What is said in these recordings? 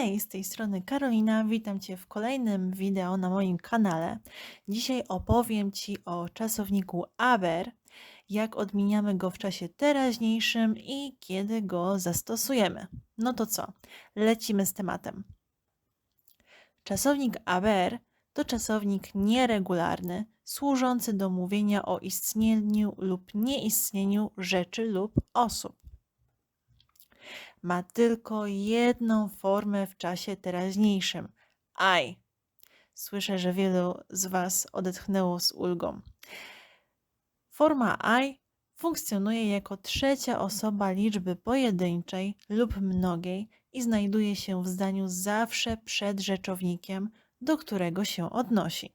Hej, z tej strony Karolina, witam Cię w kolejnym wideo na moim kanale. Dzisiaj opowiem Ci o czasowniku aber, jak odmieniamy go w czasie teraźniejszym i kiedy go zastosujemy. No to co? Lecimy z tematem. Czasownik aber to czasownik nieregularny, służący do mówienia o istnieniu lub nieistnieniu rzeczy lub osób ma tylko jedną formę w czasie teraźniejszym I. Słyszę, że wielu z Was odetchnęło z ulgą. Forma I funkcjonuje jako trzecia osoba liczby pojedynczej lub mnogiej i znajduje się w zdaniu zawsze przed rzeczownikiem, do którego się odnosi.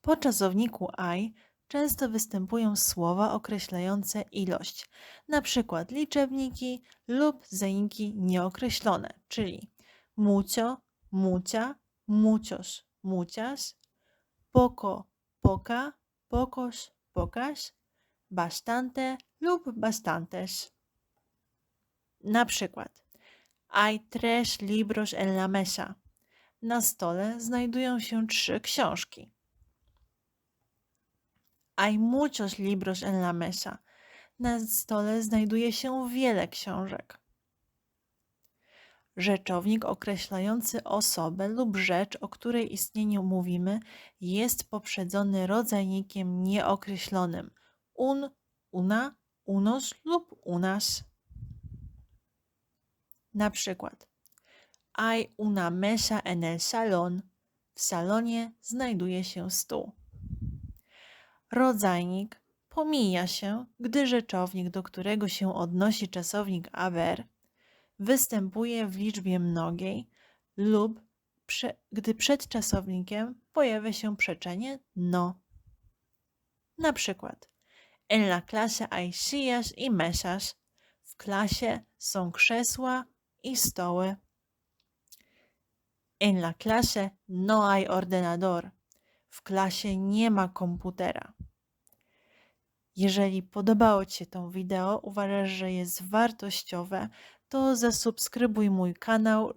Po czasowniku I często występują słowa określające ilość, przykład liczebniki lub zaimki nieokreślone, czyli mucio, mucia, mucios, mucias, poco, poca, pocos, pocas, bastante lub bastantes. Na przykład hay tres libros en la mesa. Na stole znajdują się trzy książki. Hay muchos libros en la mesa. Na stole znajduje się wiele książek. Rzeczownik określający osobę lub rzecz, o której istnieniu mówimy, jest poprzedzony rodzajnikiem nieokreślonym un, una, unos lub unas. Na przykład hay una mesa en el salón. W salonie znajduje się stół. Rodzajnik pomija się, gdy rzeczownik, do którego się odnosi czasownik aber, występuje w liczbie mnogiej lub prze, gdy przed czasownikiem pojawia się przeczenie no. Na przykład En la clase hay sillas y mesas. W klasie są krzesła i stoły. En la clase no hay ordenador. W klasie nie ma komputera. Jeżeli podobało Ci się to wideo, uważasz, że jest wartościowe, to zasubskrybuj mój kanał,